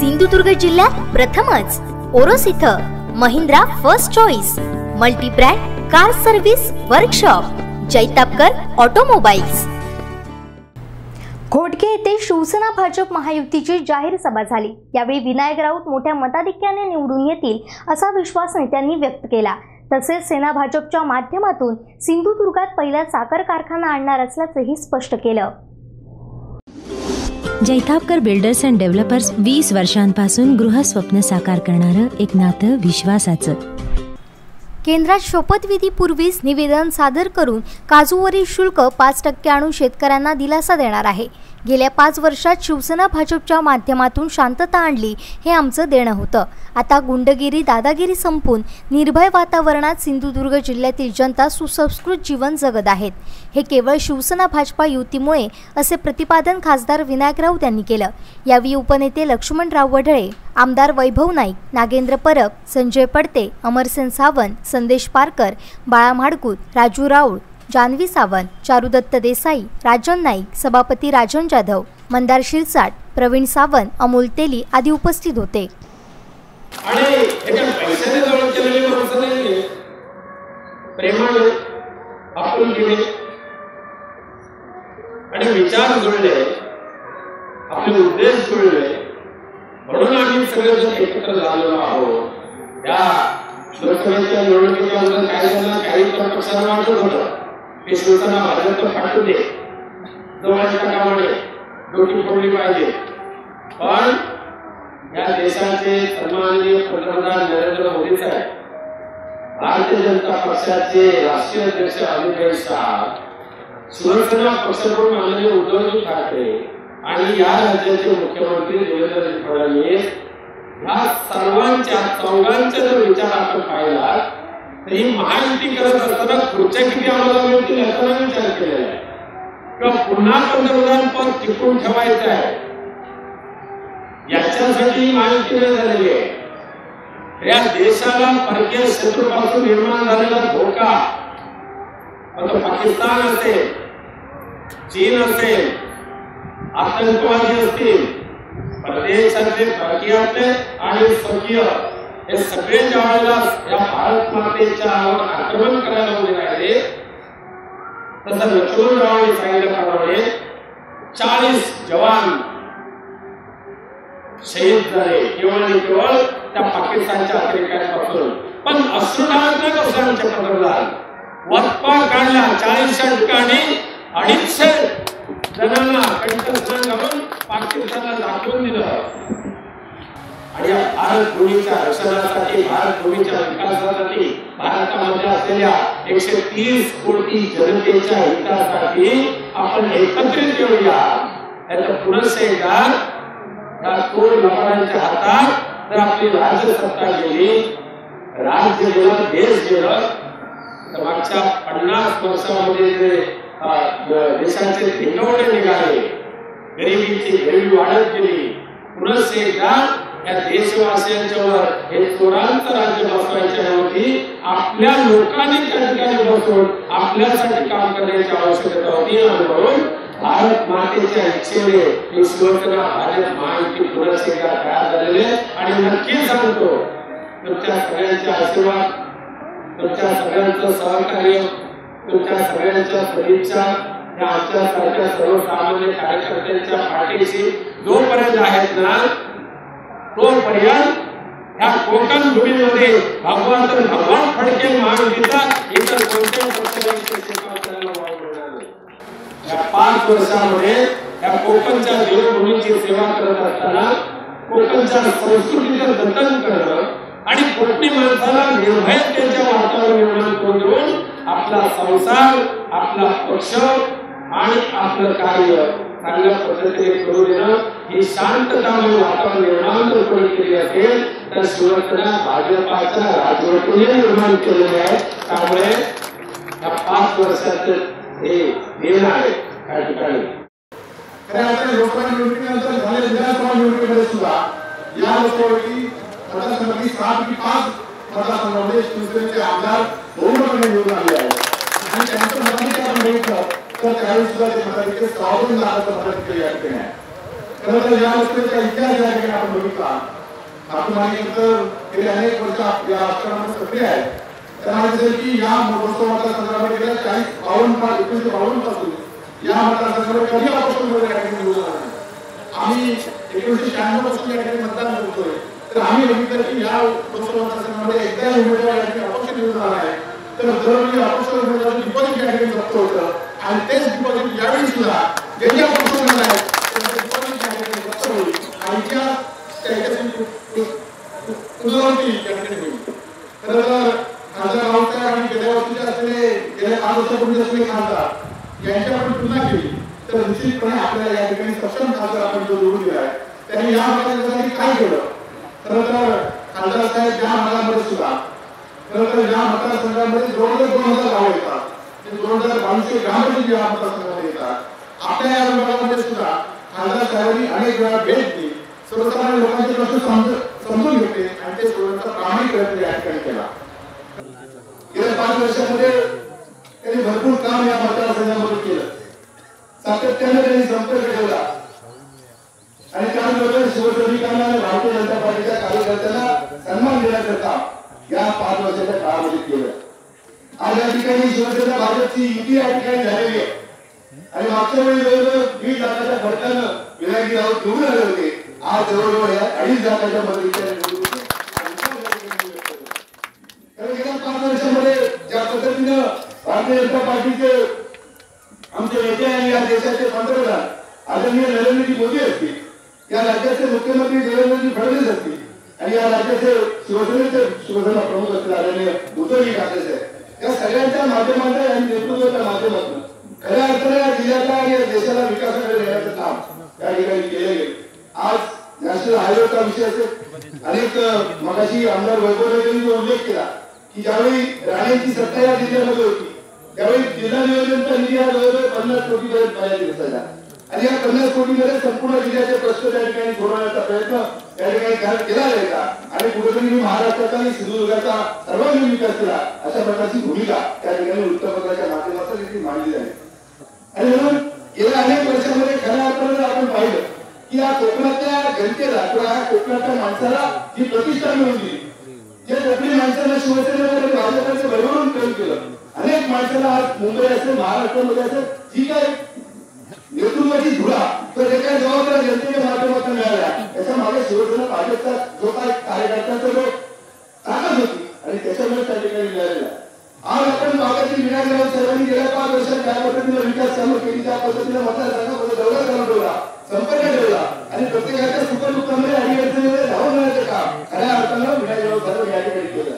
सिंधुदुर्ग जिल्ह्यात प्रथमच. ओरोस इथं Mahindra first choice multibrand car service workshop Jaitapkar automobiles. Ghotke येथे शिवसेना भाजप महायुतीची जाहीर सभा झाली. यावेळी विनायक राऊत मोठ्या मताधिक्याने निवडून येतील असा विश्वास नेत्यांनी व्यक्त केला. तसेच सेना भाजपच्या माध्यमातून सिंधुदुर्गात पहिला साखर कारखाना आणणार असल्याचंही स्पष्ट केलं. जैतापकर बिल्डर्स अँड डेव्हलपर्स वीस वर्षांपासून गृहस्वप्न साकार करणारं एक नातं विश्वासाचं. केंद्रात शपथविधीपूर्वीच निवेदन सादर करून काजूवरील शुल्क पाच टक्के आणून शेतकऱ्यांना दिलासा देणार आहे. गेल्या पाच वर्षात शिवसेना भाजपच्या माध्यमातून शांतता आणली हे आमचं देणं होतं. आता गुंडगिरी दादागिरी संपून निर्भय वातावरणात सिंधुदुर्ग जिल्ह्यातील जनता सुसंस्कृत जीवन जगत आहेत. हे केवळ शिवसेना भाजपा युतीमुळे असे प्रतिपादन खासदार विनायक राऊत यांनी केलं. यावेळी उपनेते लक्ष्मणराव वढळे आमदार वैभव नाईक नागेंद्र परब संजय पडते अमरसेन सावंत संदेश पारकर बाळा म्हाडकूत राजू राऊळ जान्हवी सावंत चारुदत्त देसाई राजन नाईक सभापती राजन जाधव मंदार शिरसाट प्रवीण सावंत अमोल तेली आदी उपस्थित होते. आणि आणि विचार जुळले. आपले उद्देश जुळले. म्हणून आम्ही सगळेजण एकत्र झालेलो आहोत. या लोकसभेच्या निवडणुकीच्या अगोदर काय झालं? काही तर वाटत होतं. की शिवसेना तर फाटू दे जवळच्या कामाने डोकी फोडली पाहिजे. पण या देशाचे सन्माननीय पंतप्रधान नरेंद्र मोदी साहेब भारतीय जनता पक्षाचे राष्ट्रीय अध्यक्ष अमित भाई शहा शिवसेना पक्षप्रमुख माननीय उद्धवजी ठाकरे आणि या राज्याचे मुख्यमंत्री देवेंद्र फडणवीस ह्या सर्वांच्या चौघांचा जर विचार आपण पाहिला तर ही महायुती करत असताना खुर्च्या किती आम्हाला मिळतील याचा नाही विचार केलेला आहे. किंवा पुन्हा पंतप्रधान पद टिकून ठेवायचं आहे. याच्यासाठी महायुती नाही झालेली आहे. या देशाला परकीय शत्रूपासून निर्माण झालेला धोका आता पाकिस्तान असेल चीन असेल आतंकवादी असतील परदेशातले परकीयातले आणि स्वकीय हे सगळे ज्या वेळेला या भारत मातेच्या आक्रमण करायला उभे राहिले तसं लक्ष्मणरावांनी सांगितल्याप्रमाणे चाळीस जवान शहीद झाले. केवळ आणि केवळ त्या पाकिस्तानच्या अतिरेक्यांपासून. पण अश्रुनाथ नाही बसले आमचे पंतप्रधान वत्पा काढला चाळीसच्या ठिकाणी. अडीचशे जणांना कंठस्थान करून पाकिस्तानला दाखवून दिलं. आणि भारत भूमीच्या रक्षणासाठी भारत भूमीच्या विकासासाठी भारतामध्ये असलेल्या एकशे तीस कोटी जनतेच्या हितासाठी आपण एकत्रित येऊया याचं पुनश्च एकदा या थोर हातात तर आपली राज्य सत्ता गेली. राज्य गेलं देश गेलं. तर मागच्या पन्नास वर्षामध्ये जे देशाचे धिंगवणे निघाले गरिबीची गरिबी वाढत गेली. पुनश्च एकदा या देशवासियांच्यावर हे चोरांचं राज्य बसवायचे ऐवजी आपल्या लोकांनी त्या ठिकाणी बसून आपल्यासाठी काम करण्याची आवश्यकता होती. आणि म्हणून भारत मातेच्या इच्छेने ही शिवसेना भाजप महायुती पुनश्च एकदा तयार झालेले आणि नक्की सांगतो तुमच्या सगळ्यांचे आशीर्वाद तुमच्या सगळ्यांचं सहकार्य तुमच्या सगळ्यांच्या सदिच्छा या आमच्या सर्वसामान्य कार्यकर्त्यांच्या पाठीशी जोपर्यंत आहेत ना तोपर्यंत ह्या कोकण भूमीमध्ये भगवान तर भगवान फडके महायुतीचा इतर कोणत्याही पक्षाची सेवा करायला वाव या पाच वर्षामध्ये या कोकणच्या देवभूमीची सेवा करत असताना कोकणच्या संस्कृतीचं जतन करणं आणि कोकणी माणसाला निर्भयतेच्या वातावरण निर्माण करून देऊन आपला संसार आपला पक्ष आणि आपलं कार्य चांगल्या पद्धतीने करू देणं. ही शांततामय आपण निर्माण जर कोणी केली असेल तर शिवसेना भाजपाच्या राजवटीने निर्माण केलेले आहे त्यामुळे या पाच वर्षाचे हे देण आहे त्या ठिकाणी. खऱ्या अर्थाने निवडणुकीनंतर झालेल्या विधानसभा निवडणुकीमध्ये सुद्धा या लोकसभेची मतदारसंघातली सहा पैकी पाच मतदारसंघामध्ये शिवसेनेचे आमदार बहुमताने निवडून आले आहेत. आणि त्यांचं मताधिकार आपण बघितलं तर काही सुद्धा ते मताधिकार सावरून लाभाचं मताधिकार या ठिकाणी आहे. खरं तर या वस्तूचा इतिहास या ठिकाणी आपण बघितला. हातमागेनंतर गेले अनेक वर्ष या राजकारणामध्ये सक्रिय आहे. त्यांना दिसेल की या महोत्सवाच्या संदर्भात गेल्या चाळीस बावन्न पाच एकोणीशे बावन्नपासून या मतदारसंघामध्ये कधी आपण या ठिकाणी निवडून आलो आम्ही एकोणीशे शहाण्णवपासून या ठिकाणी मतदान करतोय तर आम्ही बघितलं की या लोकसभा संघामध्ये एकदा उमेदवार या ठिकाणी अपक्ष निवडून आला आहे. तर दरवेळी अपक्ष उमेदवार विपक्ष या ठिकाणी प्राप्त होतं. आणि तेच डिपॉझिट यावेळी सुद्धा ज्यांनी आहेत होईल आणि त्या त्याच्यासाठी होईल खरं तर खासदार राऊतसाहेब आणि गेल्या वर्षीचे असलेले गेल्या पाच वर्षापूर्वी असलेले खासदार यांची आपण तुलना केली तर निश्चितपणे आपल्याला या ठिकाणी सक्षम खासदार आपण जो निवडून दिला आहे त्यांनी या भागासाठी काय केलं खरं तर खासदार साहेब या भागामध्ये सुद्धा. खरं तर या मतदारसंघामध्ये जवळजवळ दोन हजार गावं येतात. ते दोन हजार बावीसशे ग्रामपंचायत या मतदारसंघामध्ये येतात आपल्या या विभागामध्ये सुद्धा खासदार साहेबांनी अनेक वेळा भेट दिली. सर्वसामान्य लोकांचे प्रश्न समजून घेतले आणि ते सोडवण्याचा प्रामाणिक प्रयत्न या ठिकाणी केला. गेल्या पाच वर्षामध्ये त्यांनी भरपूर काम या मतदारसंघामध्ये केलं. सातत्याने त्यांनी संपर्क ठेवला आणि त्यानंतर शिवसैनिकांना आणि भारतीय जनता पार्टीच्या कार्यकर्त्यांना सन्मान देण्याकरता या पाच वर्षाच्या काळामध्ये केलं. आज या ठिकाणी शिवसेना भाजपची युती या ठिकाणी झालेली आहे. आणि मागच्या वेळी जवळजवळ दीड लाखाच्या फरकानं विनायकी राऊत घेऊन आले होते. आज जवळजवळ या अडीच लाखाच्या मदतीच्या कारण गेल्या पाच वर्षामध्ये ज्या पद्धतीनं भारतीय जनता पार्टीचे आमचे नेते आणि या देशाचे पंतप्रधान आदरणीय नरेंद्रजी मोदी असतील या राज्याचे मुख्यमंत्री देवेंद्रजी फडणवीस असतील आणि या राज्याचे शिवसेनेचे शिवसेना प्रमुख असतील आदरणीय उद्धवजी ठाकरे साहेब. या सगळ्यांच्या माध्यमातून आणि नेतृत्वाच्या माध्यमातून खऱ्या अर्थाने या जिल्ह्याचा आणि या देशाला विकासाकडे नेण्याचं काम या ठिकाणी केले गेले. आज नॅशनल हायवेचा विषय असेल. अनेक मगाशी आमदार वैभव यांनी जो उल्लेख केला की ज्यावेळी राणेंची सत्ता या जिल्ह्यामध्ये होती त्यावेळी जिल्हा नियोजनचा निधी हा जवळजवळ पन्नास कोटी पर्यंत पाहिजे दिसायला आणि या पन्नास कोटीमध्ये संपूर्ण जिल्ह्याचे प्रश्न त्या ठिकाणी सोडवण्याचा प्रयत्न त्या ठिकाणी केला जायचा. आणि कुठेतरी मी महाराष्ट्राचा आणि सिंधुदुर्गाचा सर्वांगीण विकास केला अशा प्रकारची भूमिका त्या ठिकाणी वृत्तपत्राच्या माध्यमातून देखील मांडली आहे आणि म्हणून गेल्या अनेक वर्षामध्ये खऱ्या अर्थानं आपण पाहिलं की या कोकणातल्या जनतेला किंवा या कोकणातल्या माणसाला जी प्रतिष्ठा मिळून दिली जे कोकणी माणसांना शिवसेनेमध्ये भाजपचे भरभरून प्रेम केलं अनेक माणसाला आज मुंबई असेल महाराष्ट्रामध्ये असेल जी काय कुटुंबाची धुरा तर एका जबाबदार जनतेच्या माध्यमातून मिळाल्या. त्याच्यामागे शिवसेना भाजपचा जो काय कार्यकर्त्यांचा जो ताकद होती आणि त्याच्यामुळे त्या ठिकाणी मिळालेला. आज आपण मागाची विनायक राऊत साहेबांनी गेल्या पाच वर्षात ज्या पद्धतीने विकास चालू केली. त्या पद्धतीने मतदारसंघामध्ये दौरा करून ठेवला संपर्क ठेवला आणि प्रत्येकाच्या सुखदुःखामध्ये आणि अडचणीमध्ये धावून जाण्याचं काम खऱ्या अर्थानं विनायक राऊत साहेब या ठिकाणी केलं.